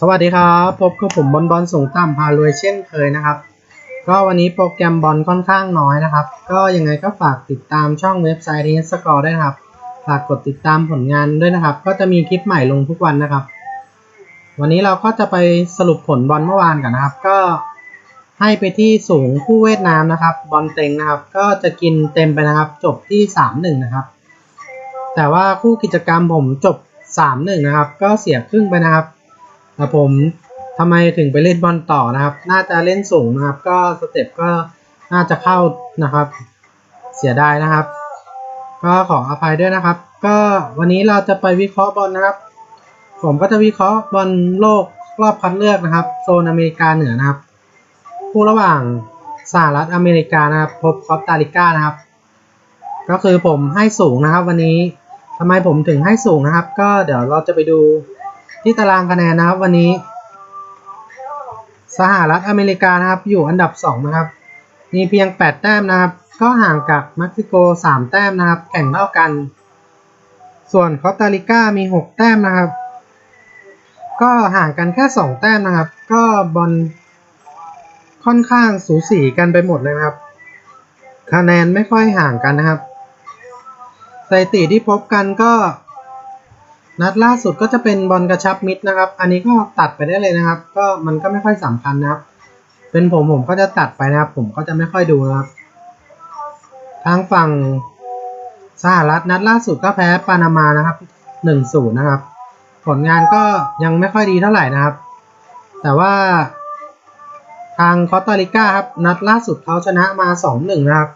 สวัสดีครับ พบกับผมบอลบอลส่งต่ำพารวยเช่นเคยนะครับ ก็วันนี้โปรแกรมบอลค่อนข้างน้อยนะครับ ก็ยังไงก็ฝากติดตามช่องเว็บไซต์ทีสกอร์ได้ครับ ฝากกดติดตามผลงานด้วยนะครับ ก็จะมีคลิปใหม่ลงทุกวันนะครับ วันนี้เราก็จะไปสรุปผลบอลเมื่อวานกันนะครับ ก็ให้ไปที่สูงคู่เวียดนามนะครับ บอลเต็งนะครับ ก็จะกินเต็มไปนะครับ จบที่สามหนึ่งนะครับ แต่ว่าคู่กิจกรรมผมจบ สามหนึ่งนะครับ ก็เสียครึ่งไปนะครับแต่ผมทำไมถึงไปเล่นบอลต่อนะครับ น่าจะเล่นสูงนะครับ ก็สเต็ปก็น่าจะเข้านะครับ เสียดายนะครับ ก็ขออภัยด้วยนะครับ ก็วันนี้เราจะไปวิเคราะห์บอลนะครับ ผมก็จะวิเคราะห์บอลโลกรอบคัดเลือกนะครับ โซนอเมริกาเหนือนะครับ คู่ระหว่างสหรัฐอเมริกานะครับ พบคอสตาริกานะครับ ก็คือผมให้สูงนะครับ วันนี้ ทำไมผมถึงให้สูงนะครับ ก็เดี๋ยวเราจะไปดูที่ตารางคะแนนนะครับ วันนี้ สหรัฐอเมริกานะครับ อยู่อันดับ 2 นะครับ มีเพียง 8 แต้มนะครับ ก็ห่างจากเม็กซิโก 3 แต้มนะครับ แข่งเท่ากัน ส่วนคอสตาริกามี 6 แต้มนะครับ ก็ห่างกันแค่ 2 แต้มนะครับ ก็บอลค่อนข้างสูสีกันไปหมดเลยนะครับ คะแนนไม่ค่อยห่างกันนะครับ สถิติที่พบกันก็ นัดล่าสุดก็จะเป็นบอลกระชับมิดนะครับ อันนี้ก็ตัดไปได้เลยนะครับ ก็มันก็ไม่ค่อยสำคัญนะครับ เป็นผมผมก็จะตัดไปนะครับ ผมก็จะไม่ค่อยดูนะครับ ทางฝั่งสหรัฐนัดล่าสุดก็แพ้ปานามานะครับหนึ่งศูนย์นะครับ ผลงานก็ยังไม่ค่อยดีเท่าไหร่นะครับ แต่ว่าทางคอสตาริกาครับ นัดล่าสุดเขาชนะมาสองหนึ่งนะครับ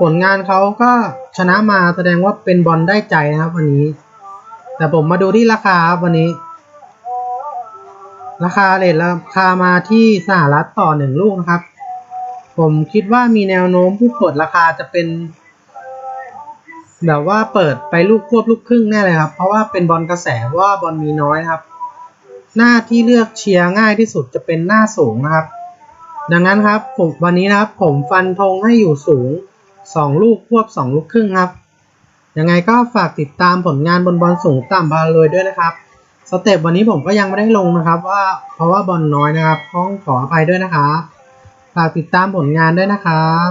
ผลงานเขาก็ชนะมาแสดงว่าเป็นบอลได้ใจนะครับวันนี้ แต่ผมมาดูที่ราคาครับวันนี้ ราคาเลทราคามาที่สหรัฐต่อหนึ่งลูกนะครับ ผมคิดว่ามีแนวโน้มผู้เปิดราคาจะเป็น แบบว่าเปิดไปลูกควบลูกครึ่งแน่เลยครับ เพราะว่าเป็นบอลกระแสว่าบอลมีน้อยครับ หน้าที่เลือกเชียร์ง่ายที่สุดจะเป็นหน้าสูงนะครับ ดังนั้นครับผมวันนี้นะครับผมฟันธงให้อยู่สูง สองลูกควบสองลูกครึ่งครับ ยังไงก็ฝากติดตามผลงานบนบอลสูงต่ำบาเลยด้วยนะครับ สเต็ปวันนี้ผมก็ยังไม่ได้ลงนะครับว่าเพราะว่าบอลน้อยนะครับต้องขออภัยด้วยนะครับ ฝากติดตามผลงานด้วยนะครับ